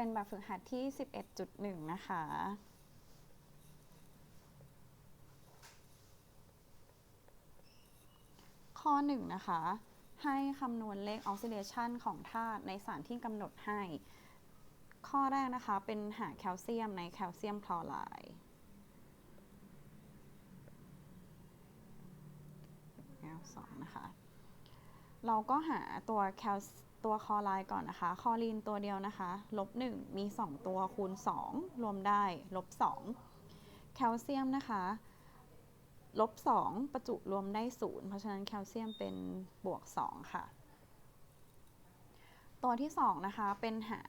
เป็นแบบฝึกหัดที่ 11.1 นะคะ ข้อ 1 นะคะ ให้คำนวณเลขออกซิเดชันของธาตุในสารที่กำหนดให้ ข้อแรกนะคะ เป็นหาแคลเซียมในแคลเซียมคลอไรด์ L2 นะคะ เราก็หาตัวแคล ตัวคลอไรด์ก่อนนะคะคลอรีนตัวเดียวนะคะลบ1มี 2 ตัวคูณ 2 รวมได้ลบ2แคลเซียมนะคะลบ2ประจุรวมได้ 0 เพราะฉะนั้นแคลเซียมเป็นบวก 2 ค่ะ ตัวที่ 2 นะคะ เป็นหา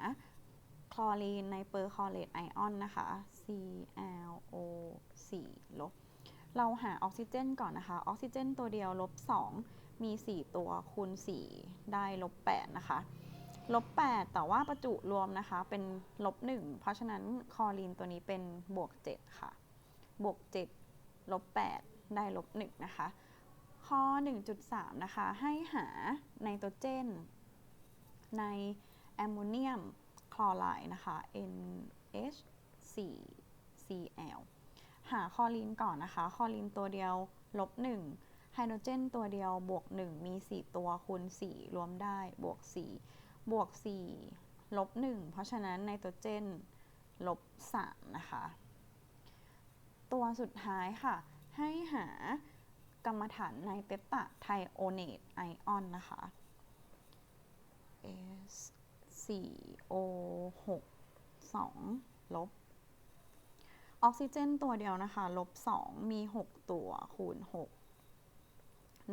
คลอรีนในเปอร์คลอเรตไอออนนะคะ ClO 4 ลบ เราหาออกซิเจนก่อนนะคะ ออกซิเจนตัวเดียวลบ2 มี 4 ตัวคูณ 4 ได้ลบ8นะคะลบ8แต่ว่าประจุรวมนะคะเป็นลบ1เพราะฉะนั้นคลอรีนตัวนี้เป็นบวก 7 ค่ะ บวก 7 ลบ 8 ได้ลบ1นะคะ ข้อ 1.3 นะคะ ให้หาไนโตรเจน ในแอมโมเนียมคลอไรด์นะคะ NH4Cl หาคลอรีนก่อนนะคะคลอรีนตัวเดียวลบ1 ไฮโดรเจนตัวเดียวบวก 1 มี 4 ตัวคูณ 4 รวมได้บวก 4 บวก 4 ลบ 1 เพราะฉะนั้นไนโตรเจนลบ 3 นะคะ ตัวสุดท้ายค่ะ ให้หากรรมฐานในเปปตด์ไทโอเนตไอออนนะคะ S 4 O 6 2 ลบ ออกซิเจนตัวเดียวนะคะ ลบ 2 มี 6 ตัวคูณ 6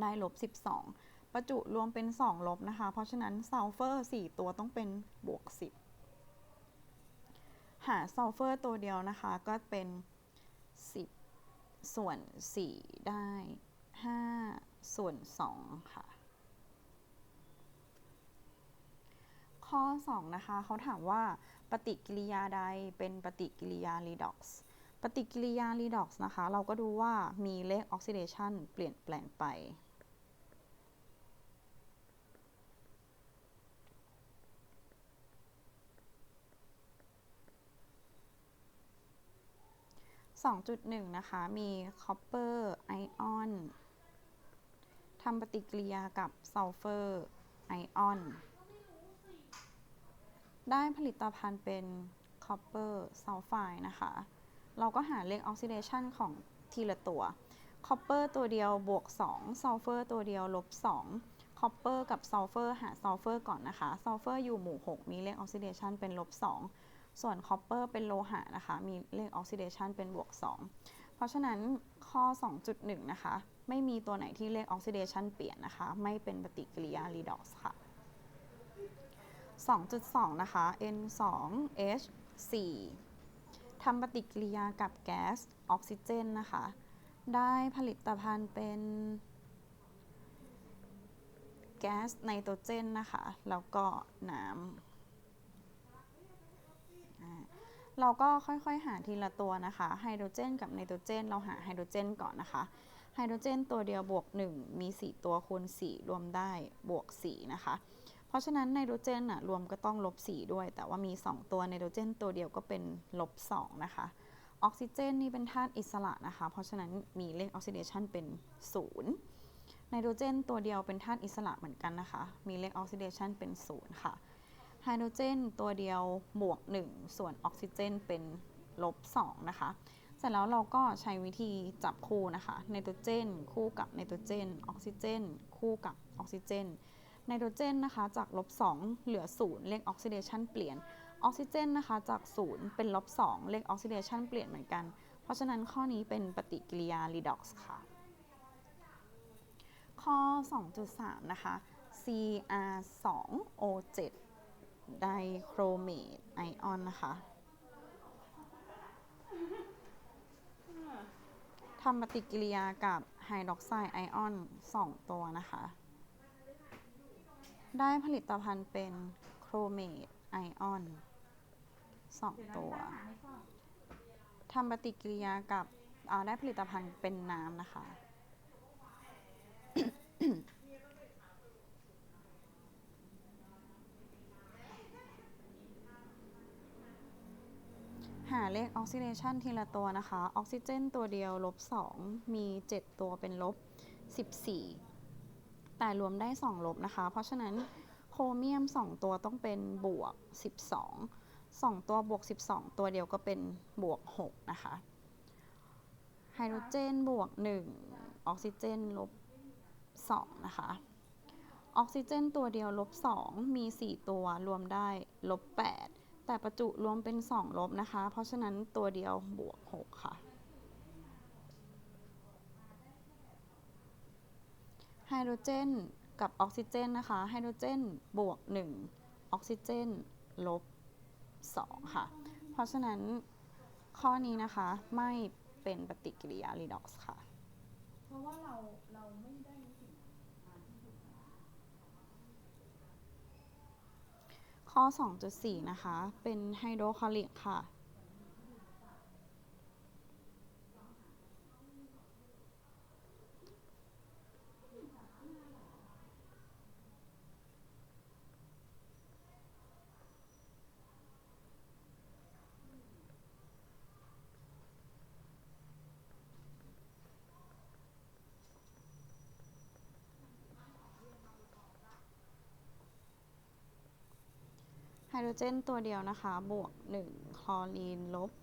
ได้ลบ 12 ประจุรวมเป็น 2 ลบนะคะ เพราะฉะนั้นซัลเฟอร์ 4 ตัวต้องเป็นบวก 10 หาซัลเฟอร์ตัวเดียวนะคะ ก็เป็น 10 ส่วน 4 ได้ 5 ส่วน 2 ค่ะ ข้อ 2 นะคะ เขาถามว่าปฏิกิริยาใดเป็นปฏิกิริยา redox ปฏิกิริยา redox นะคะ เราก็ดูว่ามีเลขออกซิเดชันเปลี่ยนแปลงไป 2.1 นะคะ มี copper ion ทำปฏิกิริยากับซัลเฟอร์ไอออนได้ผลิตภัณฑ์เป็น copper sulfide นะคะ เราก็หาเลขออกซิเดชันของทีละตัว copper ตัวเดียวบวก2 sulfur ตัวเดียวลบ2 copper กับ sulfur หา sulfur ก่อนนะคะ sulfur อยู่หมู่ 6 มีเลขออกซิเดชันเป็นลบ2ส่วน copper เป็นโลหะนะคะ มีเลขออกซิเดชันเป็นบวก 2 เพราะฉะนั้นข้อ 2.1 นะคะ ไม่มีตัวไหนที่เลขออกซิเดชันเปลี่ยนนะคะ ไม่เป็นปฏิกิริยา redox ค่ะ 2.2 นะคะ N2H4 ทำปฏิกิริยากับแก๊สออกซิเจนนะคะ ได้ผลิตภัณฑ์เป็นแก๊สไนโตรเจนนะคะ แล้วก็น้ำเราก็ค่อยๆหาทีละตัวนะคะ ไฮโดรเจนกับไนโตรเจน เราหาไฮโดรเจนก่อนนะคะ ไฮโดรเจนตัวเดียวบวก 1 มี 4 ตัวคูณ4รวมได้บวก 4 นะคะ เพราะฉะนั้นไนโตรเจนอะรวมก็ต้องลบ 4 ด้วย แต่ว่ามี 2 ตัวไนโตรเจนตัวเดียวก็เป็นลบ 2 นะคะ ออกซิเจนนี่เป็นธาตุอิสระนะคะ เพราะฉะนั้นมีเลขออกซิเดชันเป็น 0 ไนโตรเจนตัวเดียวเป็นธาตุอิสระเหมือนกันนะคะ มีเลขออกซิเดชันเป็น 0 ค่ะ ไฮโดรเจนตัวเดียวบวก 1 ส่วนออกซิเจนเป็นลบ 2 นะคะเสร็จแล้วเราก็ใช้วิธีจับคู่นะคะไนโตรเจน คู่กับไนโตรเจน ออกซิเจน คู่กับออกซิเจน ไนโตรเจนนะคะจากลบ2เหลือ 0 เลขออกซิเดชันเปลี่ยน ออกซิเจนนะคะจาก 0 เป็นลบ2เลขออกซิเดชันเปลี่ยนเหมือนกัน เพราะฉะนั้นข้อนี้เป็นปฏิกิริยา redox ค่ะ ข้อ 2.3 นะคะ Cr2O7 ไดโครเมตไอออนนะคะทำปฏิกิริยากับไฮดรอกไซด์ไอออน 2 ตัวนะคะ ได้ผลิตภัณฑ์เป็นโครเมตไอออน2ตัว ทำปฏิกิริยากับอ่าได้ผลิตภัณฑ์เป็นน้ำนะคะ หาเลขออกซิเดชันทีละตัวนะคะ ออกซิเจนตัวเดียวลบ 2 มี 7 ตัวเป็นลบ 14 แต่รวมได้ 2 ลบนะคะ เพราะฉะนั้นโครเมียม 2 ตัวต้องเป็นบวก 12 2 ตัวบวก 12 ตัวเดียวก็เป็นบวก 6 นะคะ ไฮโดรเจนบวก 1 ออกซิเจนลบ 2 นะคะ ออกซิเจนตัวเดียวลบ 2 มี 4 ตัวรวมได้ลบ 8 แต่ประจุรวมเป็น 2 ลบนะคะ เพราะฉะนั้นตัวเดียวบวก 6 ค่ะ ไฮโดรเจนกับออกซิเจนนะคะ ไฮโดรเจนบวก 1 ออกซิเจนลบ 2 ค่ะ เพราะฉะนั้นข้อนี้นะคะไม่เป็นปฏิกิริยา redox ค่ะ เพราะว่าเราเราไม่ได้รู้สึกอ่านที่ถูกนะข้อ 2.4 นะคะ เป็นไฮโดรคลอริกค่ะ โดรเจนตัวเดียวนะคะ บวก 1 คลอรีน ลบ 1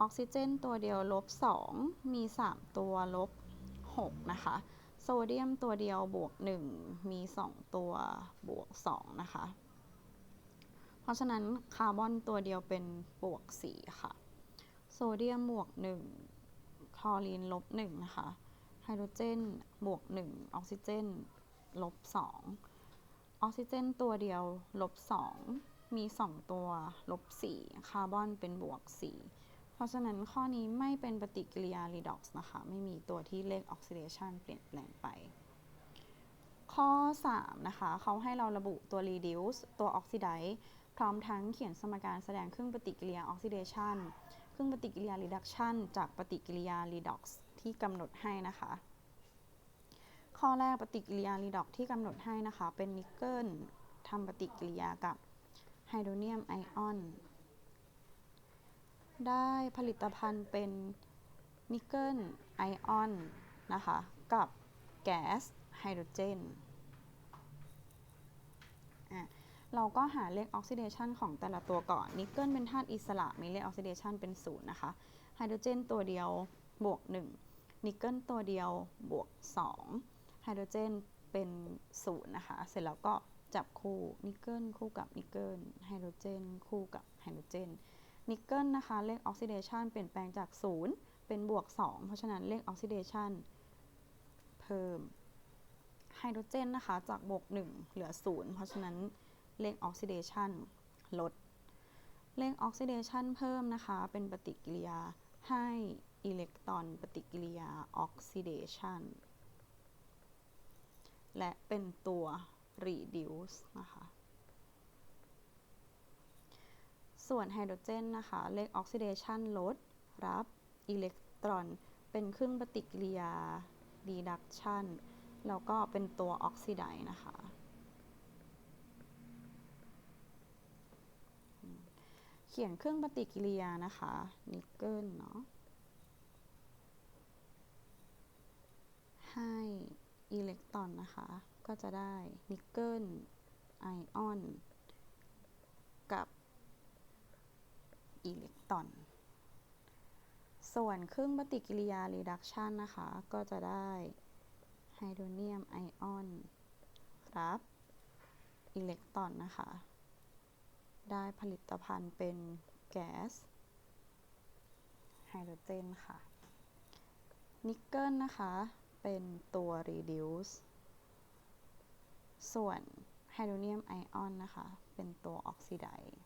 ออกซิเจนตัวเดียว ลบ 2 มี 3 ตัว ลบ 6 นะคะ โซเดียมตัวเดียว บวก 1 มี 2 ตัว บวก 2 นะคะ เพราะฉะนั้นคาร์บอนตัวเดียวเป็นบวก 4 ค่ะ โซเดียมบวก 1 คลอรีน ลบ 1 นะคะ ไฮโดรเจน บวก 1 ออกซิเจน ลบ 2 ออกซิเจนตัวเดียวลบ2มี 2 ตัวลบ4คาร์บอนเป็นบวก 4 เพราะฉะนั้นข้อนี้ไม่เป็นปฏิกิริยา redox นะคะ ไม่มีตัวที่เลข oxidation เปลี่ยนแปลงไป ข้อ 3 นะคะ เขาให้เราระบุตัว reduce ตัว oxidize พร้อมทั้งเขียนสมการแสดงครึ่งปฏิกิริยา oxidation ครึ่งปฏิกิริยา reduction จากปฏิกิริยา redox ที่กำหนดให้นะคะ ข้อแรกปฏิกิริยา redox ที่กำหนดให้นะคะ เป็นนิกเกิลทำปฏิกิริยากับไฮโดรเนียมไอออน ได้ผลิตภัณฑ์เป็นนิกเกิลไอออนนะคะ กับแก๊สไฮโดรเจน เราก็หาเลขออกซิเดชันของแต่ละตัวก่อน นิกเกิลเป็นธาตุอิสระ มีเลขออกซิเดชันเป็นศูนย์นะคะ ไฮโดรเจนตัวเดียวบวก 1 นิกเกิลตัวเดียวบวก 2 ไฮโดรเจนเป็นศูนย์นะคะ เสร็จแล้วก็จับคู่นิกเกิลคู่กับนิกเกิลไฮโดรเจนคู่กับไฮโดรเจนนิกเกิลนะคะเลขออกซิเดชันเปลี่ยนแปลงจาก 0 เป็นบวก 2 เพราะฉะนั้นเลขออกซิเดชันเพิ่มไฮโดรเจนนะคะจากบวก 1 เหลือ 0 เพราะฉะนั้นเลขออกซิเดชันลด เลขออกซิเดชันเพิ่มนะคะเป็นปฏิกิริยาให้อิเล็กตรอนปฏิกิริยาออกซิเดชัน และเป็นตัว reduce นะคะ ส่วนไฮโดรเจนนะคะ เลขออกซิเดชันลด รับอิเล็กตรอน เป็นครึ่งปฏิกิริยา reduction แล้วก็เป็นตัวออกซิไดนะคะ เขียนเครื่องปฏิกิริยานะคะ นิกเกิลเนาะให้ อิเล็กตรอนนะคะ ก็จะได้นิกเกิลไอออนกับอิเล็กตรอน ส่วนเครื่องปฏิกิริยา reduction นะคะ ก็จะได้ไฮโดรเนียมไอออนรับอิเล็กตรอนนะคะ ได้ผลิตภัณฑ์เป็นแก๊สไฮโดรเจนค่ะ นิกเกิลนะคะ เป็นตัว reduce ส่วนไฮโดรเนียมไอออนนะคะ เป็นตัวออกซิไดซ์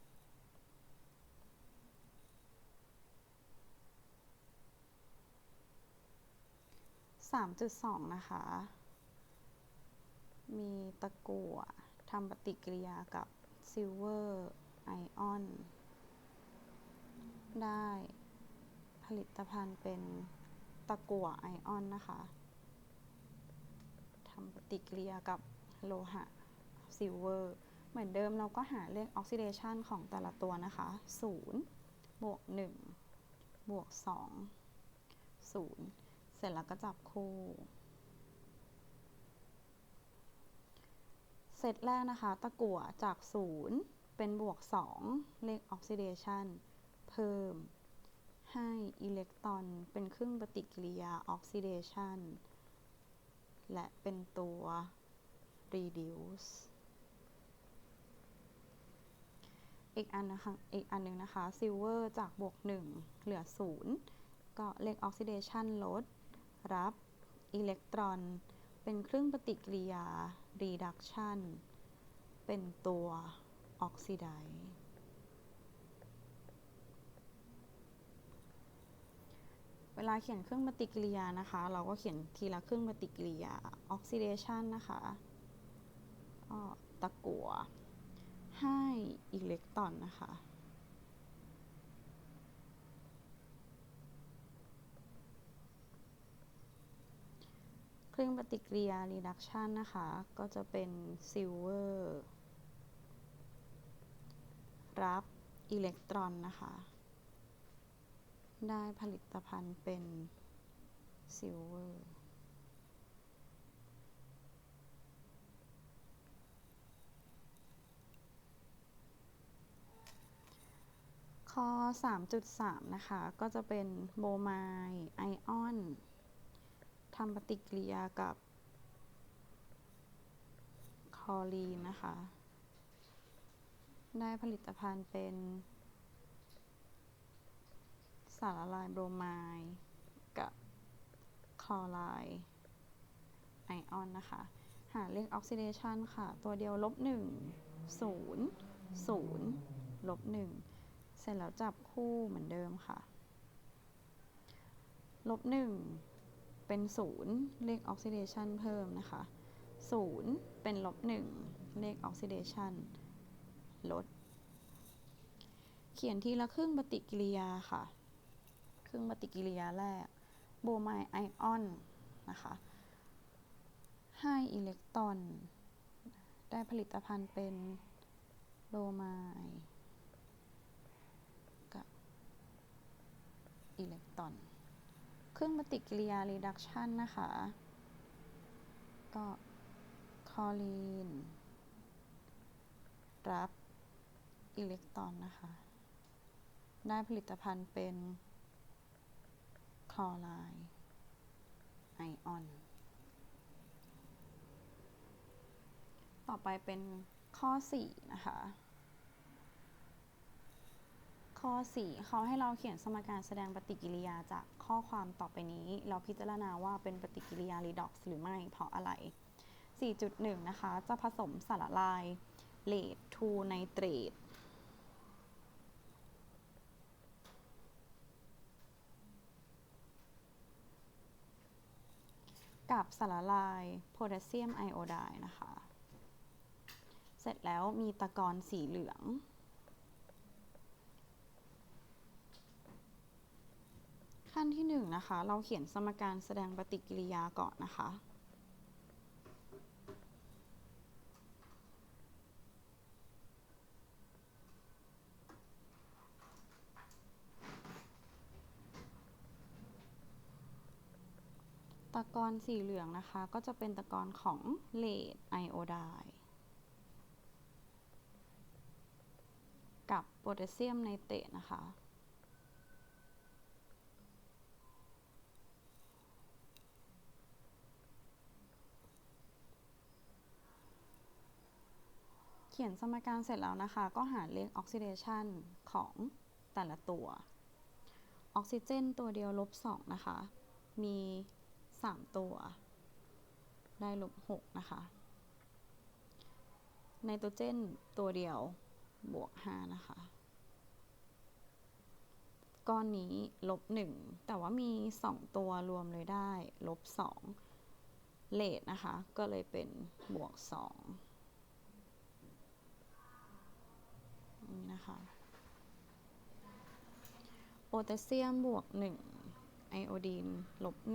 3.2นะคะ มีตะกั่วทำปฏิกิริยากับซิลเวอร์ไอออน ได้ผลิตภัณฑ์เป็นตะกั่วไอออนนะคะ ทำปฏิกิริยากับโลหะซิลเวอร์เหมือนเดิมเราก็หาเลขออกซิเดชันของแต่ละตัวนะคะ 0 บวก 1 บวก 2 0 เสร็จแล้วก็จับคู่ เซตแรกนะคะ ตะกั่วจาก 0 เป็นบวก 2 เลขออกซิเดชันเพิ่มให้อิเล็กตรอนเป็นครึ่งปฏิกิริยาออกซิเดชัน และเป็นตัว reduce อีกอันนะคะ อีกอันหนึ่งนะคะซิลเวอร์จากบวก 1 เหลือ 0 ก็เลขออกซิเดชันลด รับอิเล็กตรอน เป็นเครึ่องปฏิกิริยา reduction เป็นตัวออกซิไดซ์ เวลาเขียนเครื่องปฏิกิริยานะคะ เราก็เขียนทีละเครื่องปฏิกิริยาออกซิเดชันนะคะตะกัวให้อิเล็กตรอนนะคะเครื่องปฏิกิริยา reduction นะคะ ก็จะเป็นซิลเวอร์รับอิเล็กตรอนนะคะ ได้ผลิตภัณฑ์เป็นซิลเวอร์ข้อ 3.3 นะคะ ก็จะเป็นโบไมไอออนทำปฏิกิริยากับคลอรีนนะคะ ได้ผลิตภัณฑ์เป็นารละลายโบรไมด์กับคลอไรด์ไอออนนะคะ หาเลขออกซิเดชันค่ะ ตัวเดียวลบหนึ่งศูนย์ศูนย์ลบหนึ่งเสร็จแล้วจับคู่เหมือนเดิมค่ะ ลบหนึ่งเป็นศูนย์เลขออกซิเดชันเพิ่มนะคะศูนย์เป็นลบหนึ่งเลขออกซิเดชันลด เขียนทีละครึ่งปฏิกิริยาค่ะ รึ่งปฏิกิริยาแรกโบไมด์ไอออนนะคะให้อิเล็กตรอน ได้ผลิตภัณฑ์เป็นโบไมด์กับอิเล็กตรอน เครื่องปฏิกิริยา reduction นะคะ ก็คลอรีน รับอิเล็กตรอนนะคะ ได้ผลิตภัณฑ์เป็น คลอไรด์ไอออน ต่อไปเป็นข้อ 4 นะคะ ข้อ 4 เขาให้เราเขียนสมการแสดงปฏิกิริยาจากข้อความต่อไปนี้ เราพิจารณาว่าเป็นปฏิกิริยา redox หรือไม่ เพราะอะไร 4.1 นะคะ จะผสมสารละลายเลดทูไนเตรต กับสารละลายโพแทสเซียมไอโอไดน์นะคะ เสร็จแล้วมีตะกอนสีเหลือง ขั้นที่1นะคะ เราเขียนสมการแสดงปฏิกิริยาก่อนนะคะ กอนสีเหลืองนะคะ ก็จะเป็นตะกอนของเลดไอโอไดกับโพแทสเซียมไนเตรตนะคะ เขียนสมการเสร็จแล้วนะคะ ก็หาเลขออกซิเดชันของแต่ละตัว ออกซิเจนตัวเดียวลบ2นะคะ มี 3ตัว ได้ลบ6นะคะ ไนโตรเจนตัวเดียวบวก5นะคะ ก้อนนี้ลบ1แต่ว่ามี2ตัวรวมเลยได้ลบ2เลทนะคะ ก็เลยเป็นบวก2นี่นะคะ โพแทสเซียมบวก1ไอโอดีนลบ1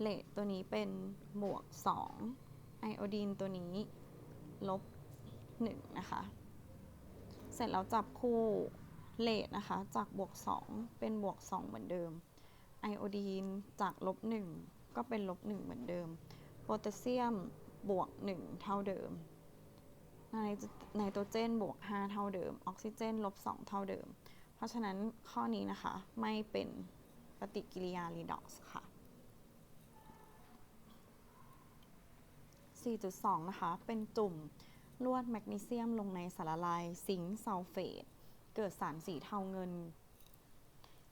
เลทตัวนี้เป็นบวก2ไอไอโอดีนตัวนี้ลบ 1 นะคะ เสร็จแล้วจับคู่เลทนะคะ จากบวก 2 เป็นบวก 2 เหมือนเดิม ไอโอดีนจากลบ 1 ก็เป็นลบ 1 เหมือนเดิม โพแทสเซียมบวก 1 เท่าเดิมไนไนโตรเจนบวก 5 เท่าเดิม ออกซิเจนลบ 2 เท่าเดิม เพราะฉะนั้นข้อนี้นะคะไม่เป็นปฏิกิริยา redox ค่ะ 4.2 นะคะ เป็นจุ่มลวดแมกนีเซียมลงในสารละลายซิงค์ซัลเฟต เกิดสารสีเทาเงิน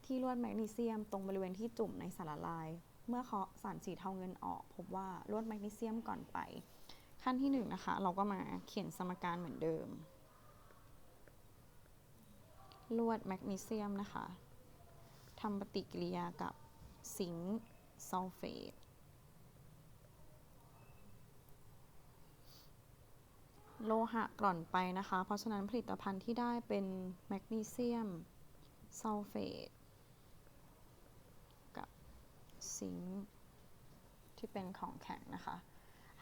ที่ลวดแมกนีเซียมตรงบริเวณที่จุ่มในสารละลาย เมื่อเคาะสารสีเทาเงินออก พบว่าลวดแมกนีเซียมก่อนไป ขั้นที่1นงนะคะ เราก็มาเขียนสมการเหมือนเดิม ลวดแมกนีเซียมนะคะทำปฏิกิริยากับซิงค์ซัลเฟต โลหะกร่อนไปนะคะ เพราะฉะนั้นผลิตภัณฑ์ที่ได้เป็นแมกนีเซียมซัลเฟตกับซิงค์ที่เป็นของแข็งนะคะ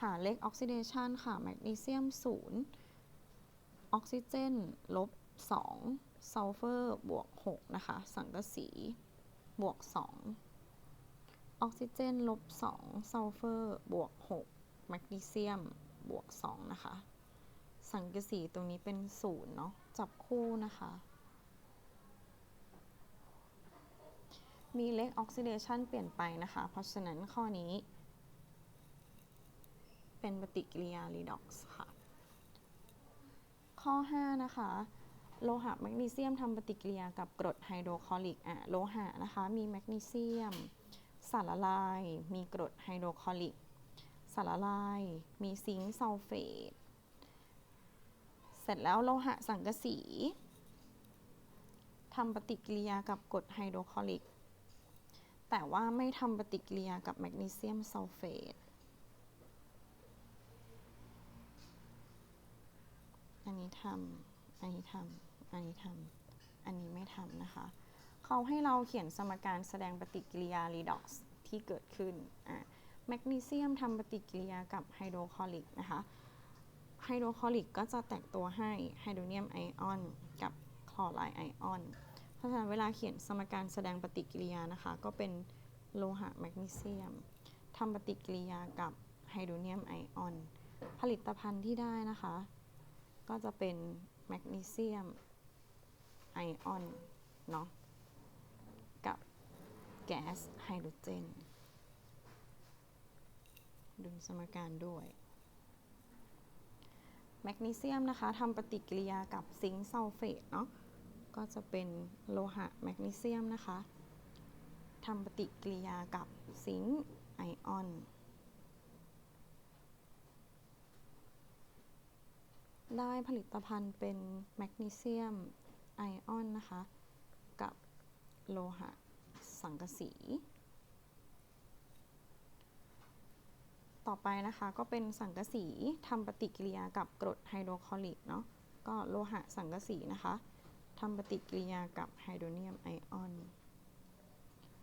หาเลขออกซิเดชันค่ะ แมกนีเซียม0ออกซิเจนลบ2ซัลเฟอร์บวก6นะคะ สังกะสีบวก2ออกซิเจนลบ2ซัลเฟอร์บวก6แมกนีเซียมบวก2นะคะ สังกะสีตรงนี้เป็นศูนย์เนาะจับคู่นะคะ มีเลขออกซิเดชันเปลี่ยนไปนะคะ เพราะฉะนั้นข้อนี้ เป็นปฏิกิริยา redox ค่ะ ข้อ 5 นะคะ โลหะแมกนีเซียมทำปฏิกิริยากับกรดไฮโดรคลอริกอะโลหะนะคะ มีแมกนีเซียม สารละลาย มีกรดไฮโดรคลอริกสารละลาย มีซิงค์ซัลเฟต ร็จแล้วโลหะสังกะสีทำปฏิกิริยากับกรดไฮโดรคลอริก แต่ว่าไม่ทำปฏิกิริยากับแมกนีเซียมซัลเฟต อันนี้ทำ อันนี้ทำ อันนี้ทำ อันนี้ไม่ทำนะคะ เขาให้เราเขียนสมการแสดงปฏิกิริยา redox ที่เกิดขึ้น อะ แมกนีเซียมทำปฏิกิริยากับไฮโดรคลอริกนะคะ ไฮโดรคลอริกก็จะแตกตัวให้ไฮโดรเนียมไอออนกับคลอไรด์ไอออน เพราะฉะนั้นเวลาเขียนสมการแสดงปฏิกิริยานะคะ ก็เป็นโลหะแมกนีเซียมทำปฏิกิริยากับไฮโดรเนียมไอออน ผลิตภัณฑ์ที่ได้นะคะ ก็จะเป็นแมกนีเซียมไอออนเนาะกับแก๊สไฮโดรเจน ดูสมการด้วย แมกนีเซียมนะคะทำปฏิกิริยากับซิงค์ซัลเฟตเนาะก็จะเป็นโลหะแมกนีเซียมนะคะทำปฏิกิริยากับซิงค์ไอออนได้ผลิตภัณฑ์เป็นแมกนีเซียมไอออนนะคะ กับโลหะสังกะสี ต่อไปนะคะ ก็เป็นสังกะสีทำปฏิกิริยากับกรดไฮโดรคลอริกเนาะก็โลหะสังกะสีนะคะทำปฏิกิริยากับไฮโดรเนียมไอออน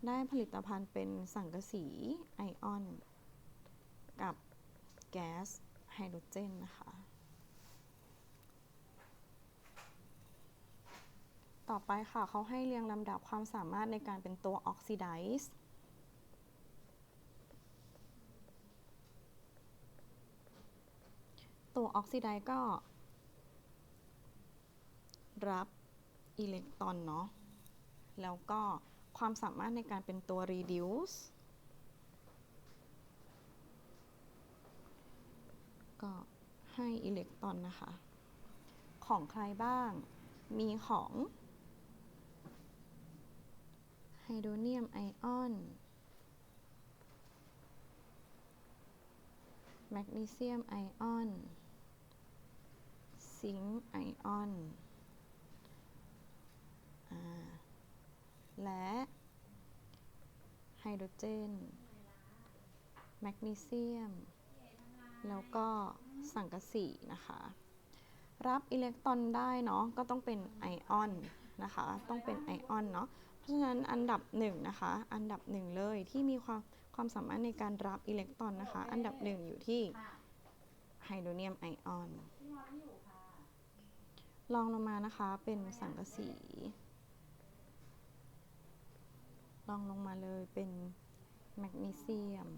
ได้ผลิตภัณฑ์เป็นสังกะสีไอออน กับแก๊สไฮโดรเจนนะคะ ต่อไปค่ะเขาให้เรียงลำดับความสามารถในการเป็นตัวออกซิไดซ์ ตัวออกซิไดก็ รับอิเล็กตรอนเนาะ แล้วก็ความสามารถในการเป็นตัว reduce ก็ให้อิเล็กตรอนนะคะ ของใครบ้าง มีของไฮโดรเนียมไอออนแมกนีเซียมไอออน ซิงค์ไอออนและไฮโดรเจน แมกนีเซียม แล้วก็สังกะสีนะคะ รับอิเล็กตรอนได้เนาะก็ต้องเป็นไอออนนะคะ ต้องเป็นไอออนเนาะเพราะฉะนั้นอันดับหนึ่งนะคะ อันดับหนึ่งเลยที่มีความความสามารถในการรับอิเล็กตรอนนะคะ อันดับหนึ่งอยู่ที่ไฮโดรเนียมไอออน พี่มอสไม่อยู่ค่ะ ลองลงมานะคะเป็นสังกะสี ลองลงมาเลยเป็นแมกนีเซียม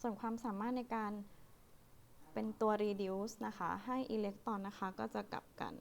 ส่วนความสามารถในการเป็นตัว reduce นะคะ ให้อิเล็กตรอนนะคะก็จะกลับกัน